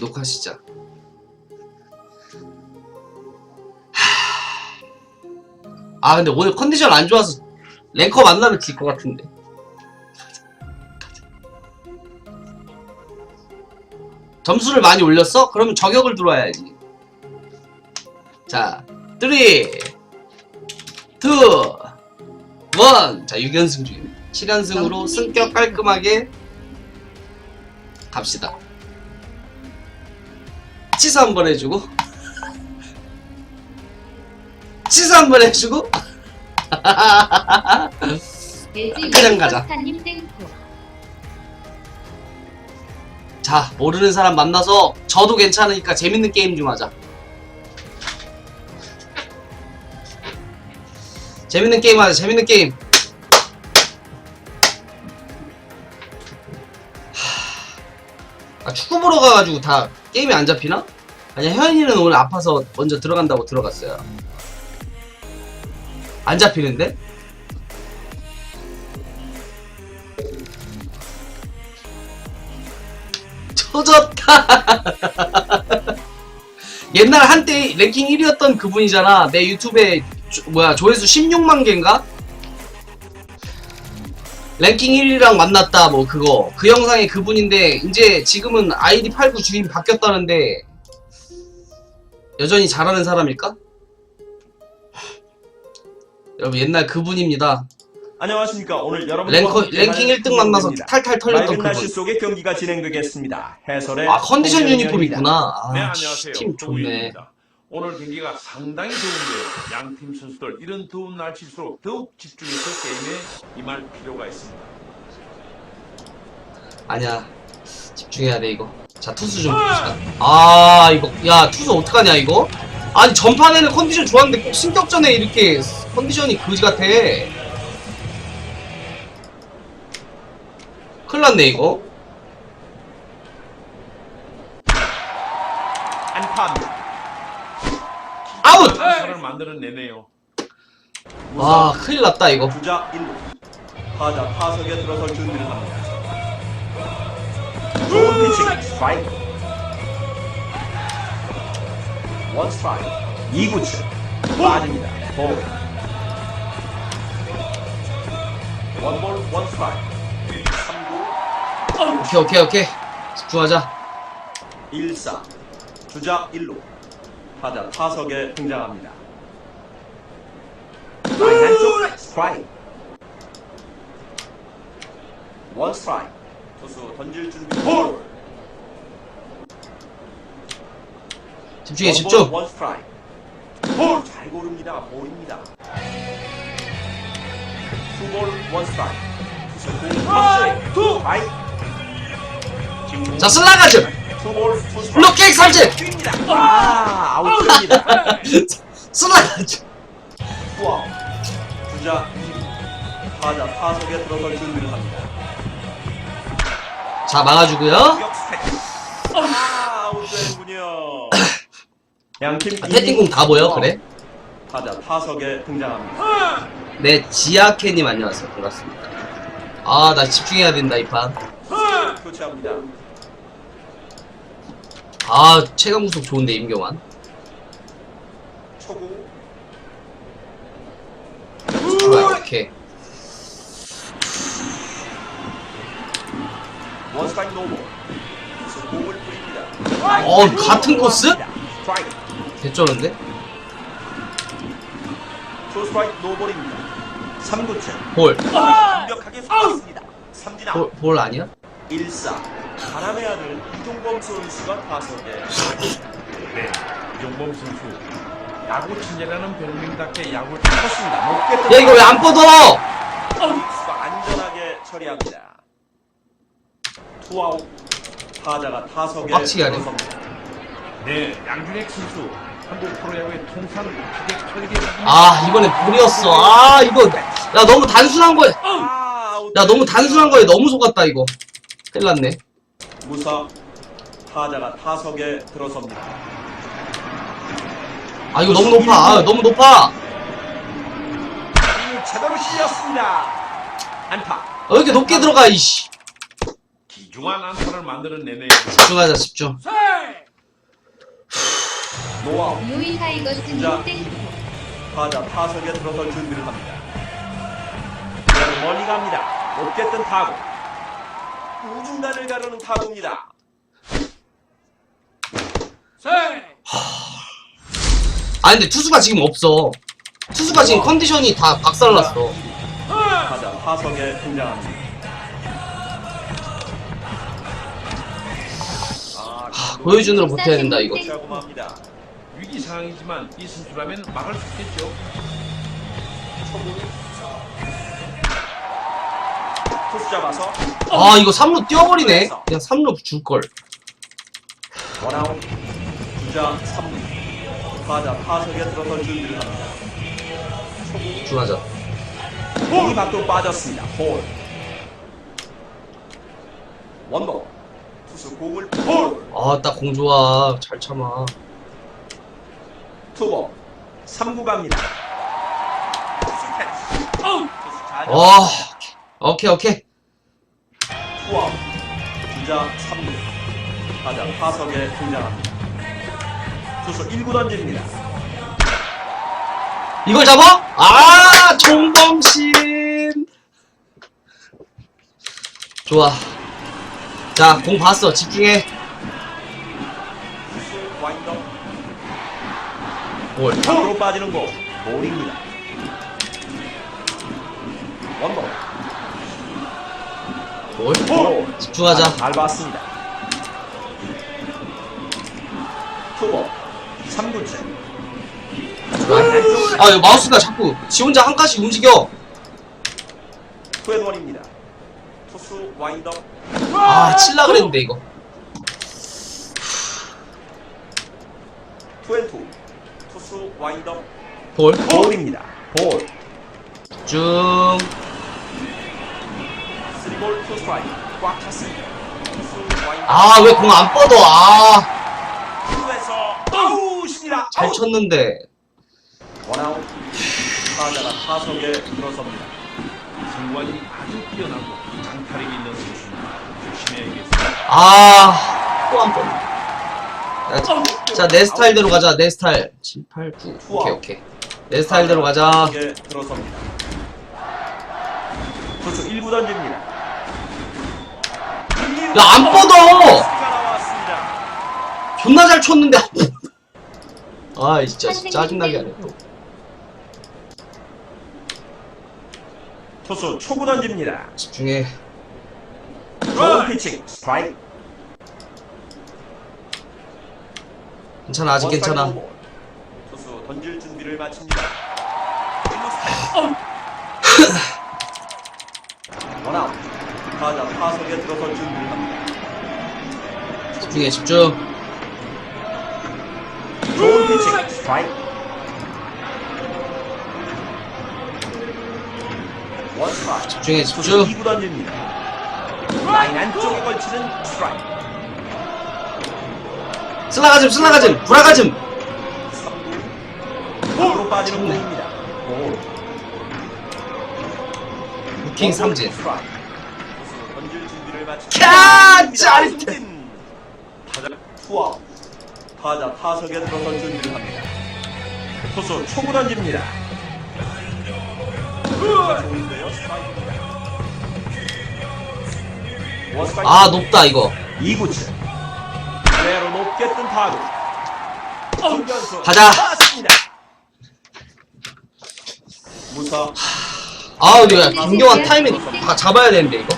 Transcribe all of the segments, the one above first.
녹화 시작. 하... 아 근데 오늘 컨디션 안 좋아서 랭커 만나면 질 것 같은데. 점수를 많이 올렸어? 그러면 저격을 들어와야지. 자, 3, 2, 1. 자, 6연승 중이네. 7연승으로 승격 깔끔하게 갑시다. 치사 한번 해주고. 치사 한번 해주고. 그냥 가자. 자, 모르는 사람 만나서 저도 괜찮으니까 재밌는 게임 좀 하자. 재밌는 게임 하자, 재밌는 게임. 축구 보러 가가지고 다 게임이 안 잡히나? 아니야, 혜연이는 오늘 아파서 먼저 들어간다고 들어갔어요. 안 잡히는데? 터졌다. 옛날 한때 랭킹 1위였던 그분이잖아. 내 유튜브에 조- 뭐야 조회수 16만 개인가? 랭킹 1위랑 만났다 뭐 그거 그 영상에 그분인데 이제 지금은 아이디 89 주인 바뀌었다는데 여전히 잘하는 사람일까? 여러분 옛날 그분입니다. 안녕하십니까. 오늘 여러분 랭커, 랭킹 1등 만나서 탈탈 털렸던 맑은 날씨 그분. 속에 경기가 진행되겠습니다. 해설의 아 컨디션 유니폼. 있구나. 네 아, 안녕하세요. 팀 좋네. 조우입니다. 오늘 경기가 상당히 좋은데요. 양팀 선수들 이런 더운 날씨일수록 더욱 집중해서 게임에 임할 필요가 있습니다. 아니야. 집중해야 돼 이거. 자 투수 좀 봅시다. 아 이거 야 투수 어떡하냐 이거? 아니 전판에는 컨디션 좋았는데 꼭 승격전에 이렇게 컨디션이 그지 같아. 큰일 났네 이거 안타입니다. 아웃 안타를 만들어내네요. 와 큰일 났다 이거 주자 1루. 타자 타석에 들어설 준비를 합니다. 좋은 피칭 스트라이크. 원 스트라이크. 2구째 빠집니다. 볼. 원볼 원 스트라이크. 3구 오케이 오케이 오케이 집중하자 1사 주자 1루 타자 타석에 등장합니다 라인 한쪽 스트라이크 원 스트라이크 투수 던질 준비. 볼 집중해 집중. 원 스트라이크 볼잘 고릅니다 볼입니다. 투볼 원 스트라이크 투수 공 터치 스트라이크 지금 자 슬라가즈 블록케이크 삼진 아 아웃입니다. 슬라가즈 우와 주자. 2루 타자 타석에 들어설 준비를 합니다. 자 막아주고요. 아 아웃되는군요. 양팀 아, 패팅공 다 보여? 그래? 타자 타석에 등장합니다. 네 지아케님 안녕하세요. 반갑습니다. 아 나 집중해야 된다 이 판. 교체합니다. 아 최강 구속 좋은데 임경환. 초구 공을 뿌립니다 어, 같은 코스? 개쩌는데? 투 스트라이크 노볼입니다 3구째 볼. 완벽하게 쏘았습니다 삼진 아웃 볼, 볼 아니야? 1사 바람의 아들 이종범 선수가 타석에 네, 이종범 선수. 야구 친절하는 별명답게 야구를 쳤습니다. 높게 야 이거 왜 안 뻗어? 안전하게 처리합니다. 투아웃 타자가 타석에 빡치게 하네. 들어섭니다. 네, 양준혁 선수. 한국 프로야구의 통산 기계 철기. 아 이번에 볼이었어 아 이거 나 너무 단순한 거에 아, 아웃. 나 너무 단순한 거에 너무 속았다 이거 큰일 났네 무사 타자가 타석에 들어섭니다. 아 이거 너무 높아 아 너무 높아 이 제대로 실렸습니다. 안타. 아, 왜 이렇게 높게 들어가 이씨 기중한 안타를 만들어내네요. 집중하자 집중 세! 노아웃 요이 자. 타이거스님 땡 타자 타석에 들어설 준비를 합니다. 네, 멀리 갑니다. 높게 뜬 타구. 우중간을 가르는 타구입니다. 아 근데 투수가 지금 없어. 투수가 지금 컨디션이 다 박살났어. 타자 타석에 등장합니다. 아, 보여준으로 버텨야 된다 이거. 위기 상황이지만 이 선수라면 막을 수 있겠죠. 투수 잡아서 아 이거 3루 뛰어버리네. 그냥 3루 줄 걸. 원아웃 주자 3루 타자 타석에 들어설 준비를 합니다. 중하자. 공이 밖으로 빠졌습니다. 볼. 원볼. 투수 공을 볼. 아 딱 공 좋아. 잘 참아. 투볼. 3구 갑니다. 투수 캐치. 와. 오케이 오케이. 투아웃. 주자 3루. 타자 타석에 등장합니다. 투수 1구 던집니다. 이걸 잡아? 아 종범신. 좋아. 자 공 봤어. 집중해. 볼. 밖으로 빠지는 공. 볼입니다. 원볼. 볼. 볼. 집중하자. 잘 봤습니다. 3구째 아 이거 마우스가 자꾸 지 혼자 한 칸씩 움직여. 투앤원입니다. 투수 와인더 아 칠라 그랬는데 이거. 투앤투 투수 와인더 볼. 볼입니다. 볼 쭉. 쓰리볼 투 스트라이크 꽉 찼습니다. 투수 와인더 아 왜 공 안 뻗어? 투에서 아웃. 쳤는데. 원아웃 타자가 타석에 들어섭니다. 성관이 아주 뛰어나고 장타력이 있는 선수입니다. 조심해야겠습니다. 아, 또한 번. 자, 자, 내 스타일대로 가자, 내 스타일. 7, 8, 9. 오케이, 오케이. 내 스타일대로 가자. 타석에 들어섭니다. 투수 1구 던집니다. 야, 안 뻗어! 나왔습니다. 존나 잘 쳤는데. 아, 진짜 짜증나게 하네, 또. 투수 초구 던집니다. 집중해. 좋은 피칭 스트라이크 괜찮아, 아직 괜찮아. 볼. 투수 던질 준비를 마칩니다. 일루 스트라이크. 원아웃 타자 타석에 들어설 준비를 합니다. 집중해, 집중. 스트라이크 원스트라이크 집중해, 집중. 2구 던집니다. 라인 안쪽에 걸치는 스트라이크 슬라가즘, 슬라가즘, 브라가즘. 3구 밖으로 빠지는 공입니다. 볼 루킹 삼진. 스트라이크. 투수 던질 준비를 마치 캬. 타자 투아웃 타자 타석에 들어설 준비를 합니다. 투수 초구 던집니다. 아, 높다, 이거. 2구째 그대로 높게 뜬 타구 중견수 가자. 무사 아, 이거 김경환 타이밍 다 잡아야 되는데, 이거.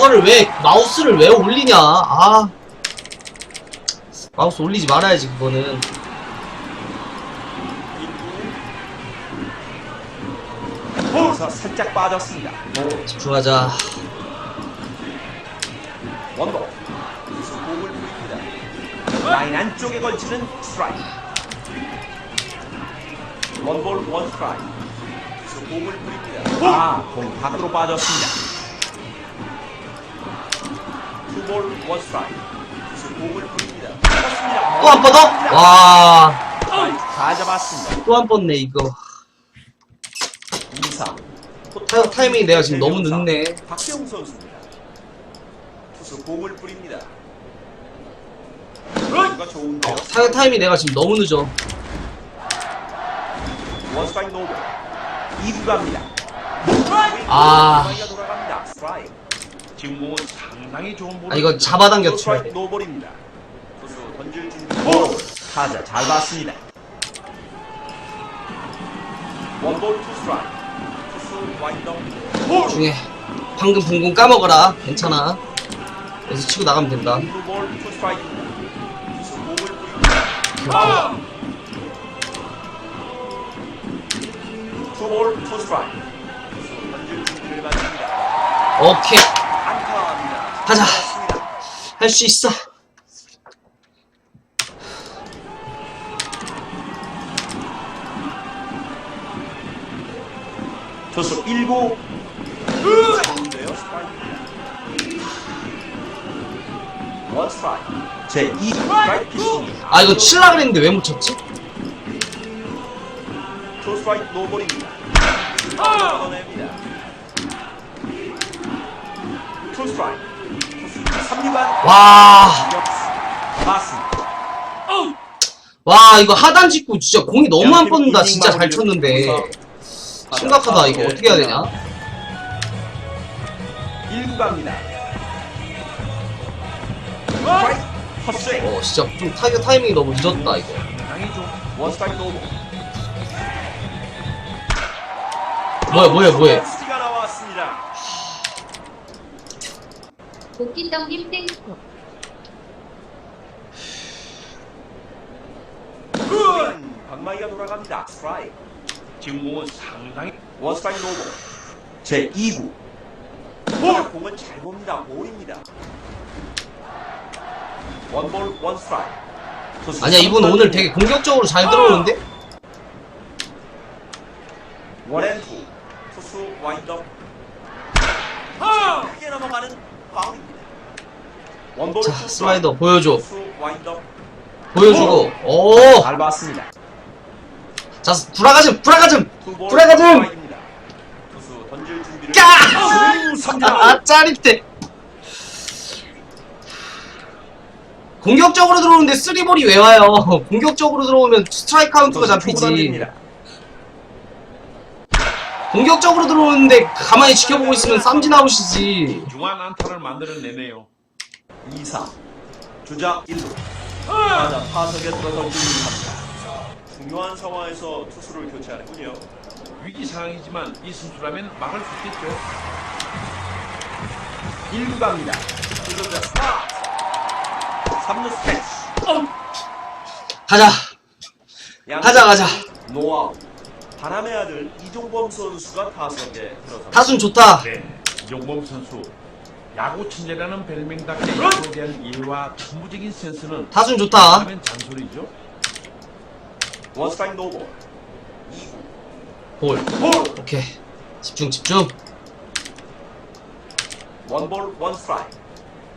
그거를 왜, 마우스를 왜 올리냐. 아. 마우스 올리지 말아야지, 그거는. 거기서 살짝 빠졌습니다. 집중하자. 원도 공을 부립니다. 라인 안쪽에 걸치는 스트라이크. 원볼 원 스트라이크. 투수 공을 부립니다. 아, 공 밖으로 빠졌습니다. 또 한 번 더? 와. 스트라이크 다 잡았습니다. 또 한 번 내, 이거. 2사. 타, 타이밍이 내가 지금 너무 늦네. 박병 선수입니다. 투수 공을 뿌립니다. 좋은데요. 타격 타임이 내가 지금 너무 늦어. 원스트라이크 노볼 2구 갑니다 아. 돌아갑니다 스트라이크 지금 공은 상당히 좋은 볼을 아 이거 잡아당겨 쳐야 스트라이크 돼. 노볼입니다. 투수 던질 준비. 볼 타자 잘 봤습니다. 원볼 투 스트라이크. 투수 와인더. 중에 방금 붕붕 까먹어라. 괜찮아. 여기서 치고 나가면 된다. 투볼 투 스트라이크입니다 투수 공을 뿌립니다. 투볼 투 스트라이크. 투수 던질 준비를 마칩니다. 오케이. 가자. 할 수 있어. 투수 1구 좋은데요 스트라이크입니다 원 스트라이크 제 2구 스트라이크 피스입니다 아 이거 칠라 그랬는데 왜 못 쳤지? 투 스트라이크 노볼입니다 투 스트라이크 투수 3루간 와. 와 이거 하단 짓고 진짜 공이 너무 안 뻗는다. 진짜 잘 쳤는데. 심각하다 이거 어떻게 해야 되냐? 1구 갑니다 스트라이크 헛스윙 어 진짜 좀 타격 타이밍이 너무 늦었다 이거. 뭐야 뭐야 뭐야. 스가 나왔습니다 땡스 음, 방망이가 돌아갑니다. 스트라이크. 지금 공은 상당히 원 스트라이크 노볼. 제 2구. 볼. 공은 잘 봅니다. 볼입니다. 원볼 원 스트라이크. 투수 아니야 이분 오늘 되게 공격적으로 잘 들어오는데? 원앤투. 투수 와인더. 크게 넘어가는 파울입니다. 원볼 자투 슬라이더 보여줘. 보여주고. 오. 잘 봤습니다. 자. 투수 던질 준비를. 까! 아 짜릿해. 공격적으로 들어오는데 쓰리볼이 왜 와요? 공격적으로 들어오면 스트라이크 카운트가 잡히지. 공격적으로 들어오는데 가만히 지켜보고 있으면 쌈진 아웃이지. 중한 안타를 만들어내네요. 2, 3 주자 1루. 타자 타석에 들어서 준비합니다 중요한 상황에서 투수를 교체하는군요. 위기 상황이지만 이 선수라면 막을 수 있겠죠. 1루 갑니다. 주자 스타트 3루 스패치 가자. 가자, 가자. 노아웃. 바람의 아들 이종범 선수가 타석에 들어서 타순 좋다. 네, 이종범 선수 야구 천재라는 별명답게 야구에 대한 이해와 천부적인 센스는 타순 좋다. 하면 잔소리죠. 원스트라이크 노볼 2구 볼. 볼 오케이. 집중 집중. 원볼 원스트라이크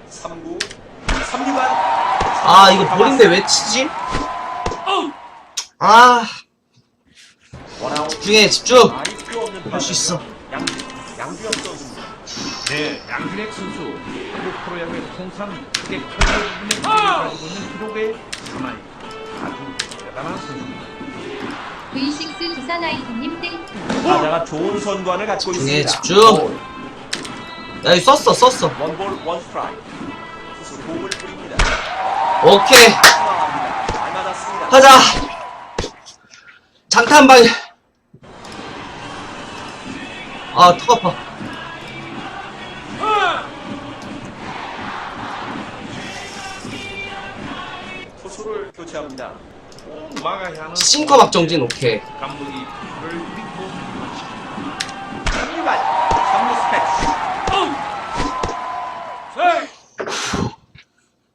3구 3루간 아 이거 볼인데 왜 치지? 아 원아웃 집중해 집중. 많이 필요 없는 할수 있어. 양, 양주영 선수입니다 네, 양준혁 선수 한국 프로야구의 통산 크게 컬러 부분에 가지고 있는 기록의 하나이 아주 대단한 선수입니다. V6 두산아이스님 땡스 타자가 좋은 선관을 갖고 집중해, 있습니다. 집중. 볼. 야 이거 썼어 썼어. 원볼 원스트라이크. 투수 공을 뿌립니다. 오케이. 나갑니다. 잘 맞았습니다. 가자. 장타 한 방. 아, 턱 아파. 교체합니다. 꼭 막아야 하는 싱커 박정진 오케이. 감독이 그를 믿고. 3루간 3루 스패치.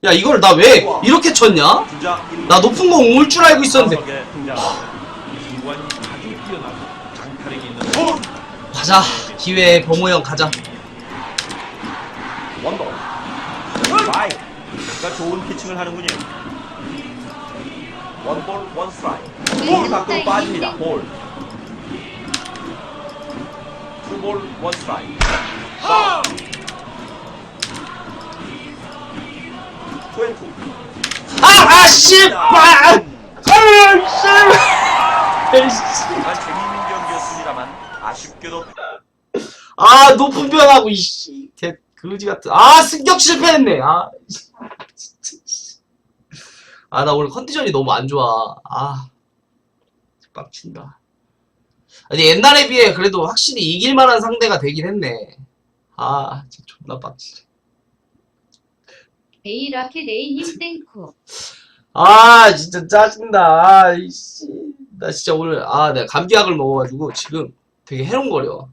야 이걸 나 왜 이렇게 쳤냐? 주자 1루. 나 높은 공올줄 알고 있었는데. 아주 장타력이 있는. 가자. 기회에 범호 형 가자. 원볼. 와이. 그가 좋은 피칭을 하는군요. 원볼 원스트라이크. 볼이 밖으로 빠집니다. 볼. 투볼 원스트라이크. 투앤투. 아, 아, 씨발! 아, 씨발! 정말 재미있는 경기였습니다만 아쉽게도 아, 높은 변하고, 이씨. 개, 그지 같은. 아, 승격 실패했네. 아. 아, 나 오늘 컨디션이 너무 안 좋아. 아, 빡친다. 아니, 옛날에 비해 그래도 확실히 이길 만한 상대가 되긴 했네. 아, 진짜 존나 빡치네. 베이라케 네이님 땡코. 아, 진짜 짜증나. 아, 이씨. 나 진짜 오늘, 아, 내가 감기약을 먹어가지고 지금 되게 해롱거려.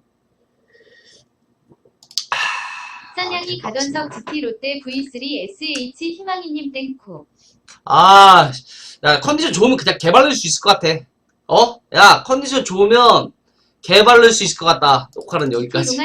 사냥이 가던석 GT 롯데 V3 SH 희망이님 땡코. 아, 야, 컨디션 좋으면 그냥 개발릴 수 있을 것 같아. 어? 야, 컨디션 좋으면 개발릴 수 있을 것 같다. 녹화는 여기까지.